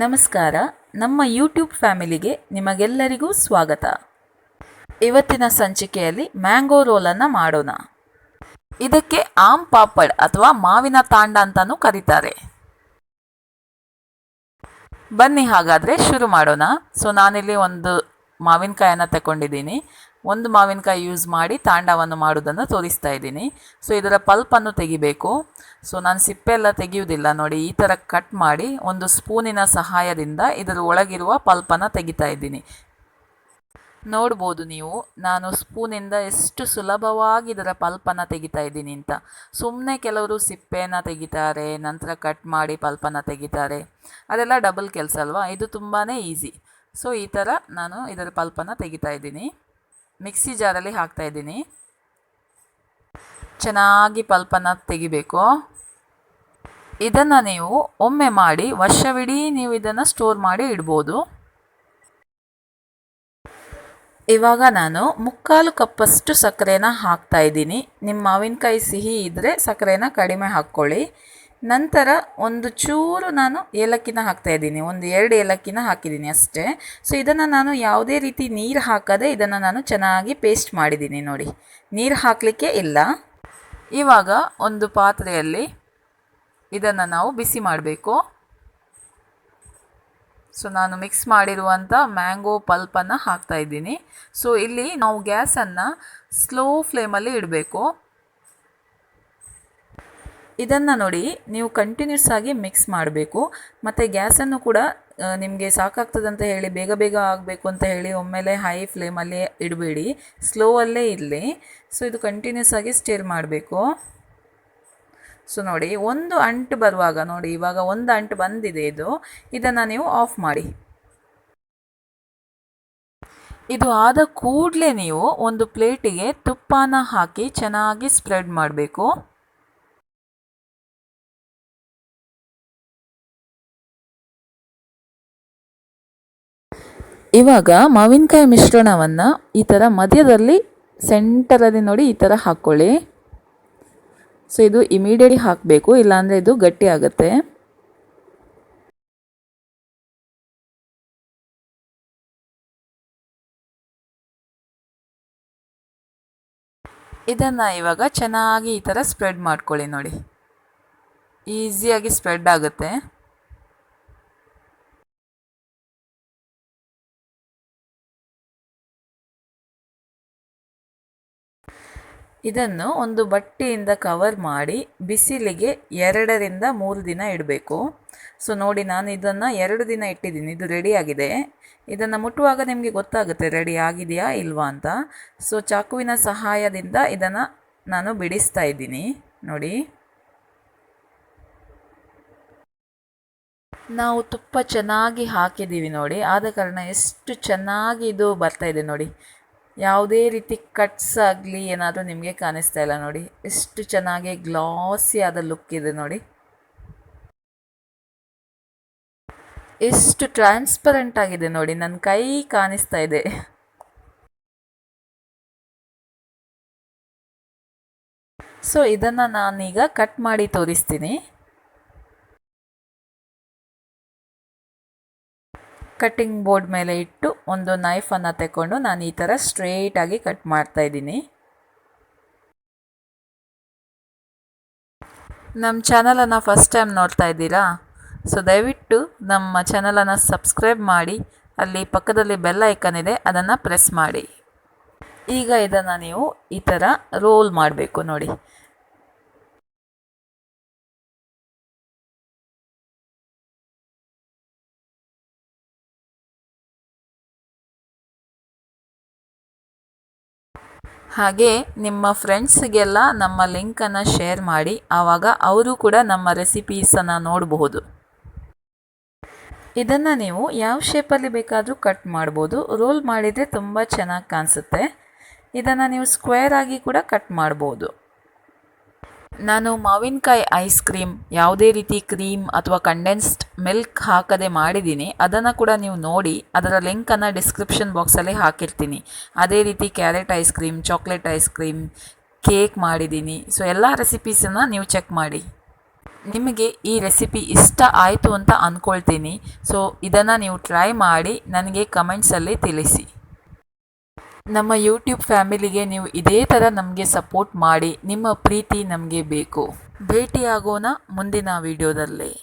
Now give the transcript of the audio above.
ನಮಸ್ಕಾರ. ನಮ್ಮ ಯೂಟ್ಯೂಬ್ ಫ್ಯಾಮಿಲಿಗೆ ನಿಮಗೆಲ್ಲರಿಗೂ ಸ್ವಾಗತ. ಇವತ್ತಿನ ಸಂಚಿಕೆಯಲ್ಲಿ ಮ್ಯಾಂಗೋ ರೋಲನ್ನು ಮಾಡೋಣ. ಇದಕ್ಕೆ ಆಮ್ ಪಾಪಡ್ ಅಥವಾ ಮಾವಿನ ತಾಂಡ ಅಂತಲೂ ಕರೀತಾರೆ. ಬನ್ನಿ ಹಾಗಾದರೆ ಶುರು ಮಾಡೋಣ. ಸೊ ನಾನಿಲ್ಲಿ ಒಂದು ಮಾವಿನಕಾಯನ್ನು ತಗೊಂಡಿದ್ದೀನಿ ಒಂದು ಮಾವಿನಕಾಯಿ ಯೂಸ್ ಮಾಡಿ ತಾಂಡವನ್ನು ಮಾಡೋದನ್ನು ತೋರಿಸ್ತಾ ಇದ್ದೀನಿ. ಸೊ ಇದರ ಪಲ್ಪನ್ನು ತೆಗಿಬೇಕು. ಸೊ ನಾನು ಸಿಪ್ಪೆ ಎಲ್ಲ ತೆಗೆಯುವುದಿಲ್ಲ ನೋಡಿ, ಈ ಥರ ಕಟ್ ಮಾಡಿ ಒಂದು ಸ್ಪೂನಿನ ಸಹಾಯದಿಂದ ಇದರ ಒಳಗಿರುವ ಪಲ್ಪನ್ನು ತೆಗಿತಾ ಇದ್ದೀನಿ. ನೋಡ್ಬೋದು ನೀವು, ನಾನು ಸ್ಪೂನಿಂದ ಎಷ್ಟು ಸುಲಭವಾಗಿ ಇದರ ಪಲ್ಪನ್ನು ತೆಗಿತಾ ಇದ್ದೀನಿ ಅಂತ. ಸುಮ್ಮನೆ ಕೆಲವರು ಸಿಪ್ಪೆನ ತೆಗಿತಾರೆ, ನಂತರ ಕಟ್ ಮಾಡಿ ಪಲ್ಪನ್ನು ತೆಗಿತಾರೆ. ಅದೆಲ್ಲ ಡಬಲ್ ಕೆಲಸ ಅಲ್ವಾ? ಇದು ತುಂಬಾ ಈಸಿ ಸೊ, ಈ ಥರ ನಾನು ಇದರ ಪಲ್ಪನ್ನು ತೆಗಿತಾ ಇದ್ದೀನಿ. ಮಿಕ್ಸಿ ಜಾರಲ್ಲಿ ಹಾಕ್ತಾ ಇದ್ದೀನಿ. ಚೆನ್ನಾಗಿ ಪಲ್ಪನ್ನು ತೆಗಿಬೇಕು. ಇದನ್ನು ನೀವು ಒಮ್ಮೆ ಮಾಡಿ, ವರ್ಷವಿಡೀ ನೀವು ಇದನ್ನು ಸ್ಟೋರ್ ಮಾಡಿ ಇಡ್ಬೋದು. ಇವಾಗ ನಾನು ಮುಕ್ಕಾಲು ಕಪ್ಪಷ್ಟು ಸಕ್ಕರೆನ ಹಾಕ್ತಾ ಇದ್ದೀನಿ. ನಿಮ್ಮ ಮಾವಿನಕಾಯಿ ಸಿಹಿ ಇದ್ದರೆ ಸಕ್ಕರೆನ ಕಡಿಮೆ ಹಾಕ್ಕೊಳ್ಳಿ. ನಂತರ ಒಂದು ಚೂರು ನಾನು ಏಲಕ್ಕಿನ ಹಾಕ್ತಾ ಇದ್ದೀನಿ. ಒಂದು ಎರಡು ಏಲಕ್ಕಿನ ಹಾಕಿದ್ದೀನಿ ಅಷ್ಟೇ. ಸೊ ಇದನ್ನು ನಾನು ಯಾವುದೇ ರೀತಿ ನೀರು ಹಾಕದೆ ಇದನ್ನು ನಾನು ಚೆನ್ನಾಗಿ ಪೇಸ್ಟ್ ಮಾಡಿದ್ದೀನಿ ನೋಡಿ. ನೀರು ಹಾಕಲಿಕ್ಕೆ ಇಲ್ಲ. ಇವಾಗ ಒಂದು ಪಾತ್ರೆಯಲ್ಲಿ ಇದನ್ನು ನಾವು ಬಿಸಿ ಮಾಡಬೇಕು. ಸೊ ನಾನು ಮಿಕ್ಸ್ ಮಾಡಿರುವಂಥ ಮ್ಯಾಂಗೋ ಪಲ್ಪನ್ನು ಹಾಕ್ತಾ ಇದ್ದೀನಿ. ಸೊ ಇಲ್ಲಿ ನಾವು ಗ್ಯಾಸನ್ನು ಸ್ಲೋ ಫ್ಲೇಮಲ್ಲಿ ಇಡಬೇಕು. ಇದನ್ನು ನೋಡಿ ನೀವು ಕಂಟಿನ್ಯೂಸ್ ಆಗಿ ಮಿಕ್ಸ್ ಮಾಡಬೇಕು. ಮತ್ತು ಗ್ಯಾಸನ್ನು ಕೂಡ ನಿಮಗೆ ಸಾಕಾಗ್ತದಂತ ಹೇಳಿ, ಬೇಗ ಬೇಗ ಆಗಬೇಕು ಅಂತ ಹೇಳಿ ಒಮ್ಮೆಲೆ ಹೈ ಫ್ಲೇಮಲ್ಲೇ ಇಡಬೇಡಿ. ಸ್ಲೋ ಅಲ್ಲೇ ಇರಲಿ. ಸೊ ಇದು ಕಂಟಿನ್ಯೂಸ್ ಆಗಿ ಸ್ಟಿರ್ ಮಾಡಬೇಕು. ಸೊ ನೋಡಿ, ಒಂದು ಅಂಟು ಬರುವಾಗ, ನೋಡಿ, ಇವಾಗ ಒಂದು ಅಂಟು ಬಂದಿದೆ ಇದು. ಇದನ್ನು ನೀವು ಆಫ್ ಮಾಡಿ. ಇದು ಆದ ಕೂಡಲೇ ನೀವು ಒಂದು ಪ್ಲೇಟಿಗೆ ತುಪ್ಪನ ಹಾಕಿ ಚೆನ್ನಾಗಿ ಸ್ಪ್ರೆಡ್ ಮಾಡಬೇಕು. ಇವಾಗ ಮಾವಿನಕಾಯಿ ಮಿಶ್ರಣವನ್ನು ಈ ಥರ ಮಧ್ಯದಲ್ಲಿ ಸೆಂಟರಲ್ಲಿ ನೋಡಿ ಈ ಥರ ಹಾಕ್ಕೊಳ್ಳಿ ಸೊ ಇದು ಇಮಿಡಿಯೇಟ್ಲಿ ಹಾಕಬೇಕು, ಇಲ್ಲಾಂದರೆ ಇದು ಗಟ್ಟಿ ಆಗುತ್ತೆ. ಇದನ್ನು ಇವಾಗ ಚೆನ್ನಾಗಿ ಈ ಥರ ಸ್ಪ್ರೆಡ್ ಮಾಡ್ಕೊಳ್ಳಿ ನೋಡಿ. ಈಸಿಯಾಗಿ ಸ್ಪ್ರೆಡ್ ಆಗುತ್ತೆ. ಇದನ್ನು ಒಂದು ಬಟ್ಟೆಯಿಂದ ಕವರ್ ಮಾಡಿ ಬಿಸಿಲಿಗೆ ಎರಡರಿಂದ ಮೂರು ದಿನ ಇಡಬೇಕು. ಸೊ ನೋಡಿ ನಾನು ಇದನ್ನು ಎರಡು ದಿನ ಇಟ್ಟಿದ್ದೀನಿ. ಇದು ರೆಡಿ ಆಗಿದೆ. ಇದನ್ನು ಮುಟ್ಟುವಾಗ ನಿಮಗೆ ಗೊತ್ತಾಗುತ್ತೆ ರೆಡಿ ಆಗಿದೆಯಾ ಇಲ್ವಾ ಅಂತ. ಸೊ ಚಾಕುವಿನ ಸಹಾಯದಿಂದ ಇದನ್ನು ನಾನು ಬಿಡಿಸ್ತಾ ಇದ್ದೀನಿ. ನೋಡಿ. ನಾವು ತುಪ್ಪ ಚೆನ್ನಾಗಿ ಹಾಕಿದ್ದೀವಿ ನೋಡಿ. ಆದ ಕಾರಣ ಎಷ್ಟು ಚೆನ್ನಾಗಿ ಇದು ಬರ್ತಾ ಇದೆ ನೋಡಿ. ಯಾವುದೇ ರೀತಿ ಕಟ್ಸ್ ಆಗಲಿ ಏನಾದರೂ ನಿಮಗೆ ಕಾಣಿಸ್ತಾ ಇಲ್ಲ ನೋಡಿ. ಎಷ್ಟು ಚೆನ್ನಾಗಿ ಗ್ಲಾಸಿ ಆದ ಲುಕ್ ಇದೆ ನೋಡಿ. ಎಷ್ಟು ಟ್ರಾನ್ಸ್ಪರೆಂಟ್ ಆಗಿದೆ ನೋಡಿ. ನನ್ನ ಕೈ ಕಾಣಿಸ್ತಾ ಇದೆ. ಸೊ ಇದನ್ನು ನಾನೀಗ ಕಟ್ ಮಾಡಿ ತೋರಿಸ್ತೀನಿ. ಕಟ್ಟಿಂಗ್ ಬೋರ್ಡ್ ಮೇಲೆ ಇಟ್ಟು ಒಂದು ನೈಫನ್ನು ತಗೊಂಡು ನಾನು ಈ ಥರ ಸ್ಟ್ರೇಟಾಗಿ ಕಟ್ ಮಾಡ್ತಾ ಇದ್ದೀನಿ. ನಮ್ಮ ಚಾನಲನ್ನು ಫಸ್ಟ್ ಟೈಮ್ ನೋಡ್ತಾ ಇದ್ದೀರಾ? ಸೊ ದಯವಿಟ್ಟು ನಮ್ಮ ಚಾನಲನ್ನು ಸಬ್ಸ್ಕ್ರೈಬ್ ಮಾಡಿ, ಅಲ್ಲಿ ಪಕ್ಕದಲ್ಲಿ ಬೆಲ್ ಐಕನ್ ಇದೆ, ಅದನ್ನು ಪ್ರೆಸ್ ಮಾಡಿ. ಈಗ ಇದನ್ನು ನೀವು ಈ ಥರ ರೋಲ್ ಮಾಡಬೇಕು ನೋಡಿ. ಹಾಗೆ ನಿಮ್ಮ ಫ್ರೆಂಡ್ಸ್ಗೆಲ್ಲ ನಮ್ಮ ಲಿಂಕನ್ನು ಶೇರ್ ಮಾಡಿ, ಆವಾಗ ಅವರು ಕೂಡ ನಮ್ಮ ರೆಸಿಪೀಸನ್ನು ನೋಡಬಹುದು. ಇದನ್ನು ನೀವು ಯಾವ ಶೇಪಲ್ಲಿ ಬೇಕಾದರೂ ಕಟ್ ಮಾಡ್ಬೋದು. ರೋಲ್ ಮಾಡಿದರೆ ತುಂಬ ಚೆನ್ನಾಗಿ ಕಾಣಿಸುತ್ತೆ. ಇದನ್ನು ನೀವು ಸ್ಕ್ವೇರ್ ಆಗಿ ಕೂಡ ಕಟ್ ಮಾಡ್ಬೋದು. ನಾನು ಮಾವಿನಕಾಯಿ ಐಸ್ ಕ್ರೀಮ್ ಯಾವುದೇ ರೀತಿ ಕ್ರೀಮ್ ಅಥವಾ ಕಂಡೆನ್ಸ್ಡ್ ಮಿಲ್ಕ್ ಹಾಕದೆ ಮಾಡಿದ್ದೀನಿ. ಅದನ್ನು ಕೂಡ ನೀವು ನೋಡಿ, ಅದರ ಲಿಂಕನ್ನು ಡಿಸ್ಕ್ರಿಪ್ಷನ್ ಬಾಕ್ಸಲ್ಲಿ ಹಾಕಿರ್ತೀನಿ. ಅದೇ ರೀತಿ carrot ice cream chocolate ice cream cake ಮಾಡಿದ್ದೀನಿ. ಸೊ ಎಲ್ಲ ರೆಸಿಪೀಸನ್ನು ನೀವು ಚೆಕ್ ಮಾಡಿ. ನಿಮಗೆ ಈ ರೆಸಿಪಿ ಇಷ್ಟ ಆಯಿತು ಅಂತ ಅಂದ್ಕೊಳ್ತೀನಿ ಸೊ ಇದನ್ನು ನೀವು ಟ್ರೈ ಮಾಡಿ, ನನಗೆ ಕಮೆಂಟ್ಸಲ್ಲಿ ತಿಳಿಸಿ. ನಮ್ಮ ಯೂಟ್ಯೂಬ್ ಫ್ಯಾಮಿಲಿಗೆ ನೀವು ಇದೇ ಥರ ನಮಗೆ ಸಪೋರ್ಟ್ ಮಾಡಿ, ನಿಮ್ಮ ಪ್ರೀತಿ ನಮಗೆ ಬೇಕು. ಭೇಟಿಯಾಗೋಣ ಮುಂದಿನ ವಿಡಿಯೋದಲ್ಲಿ.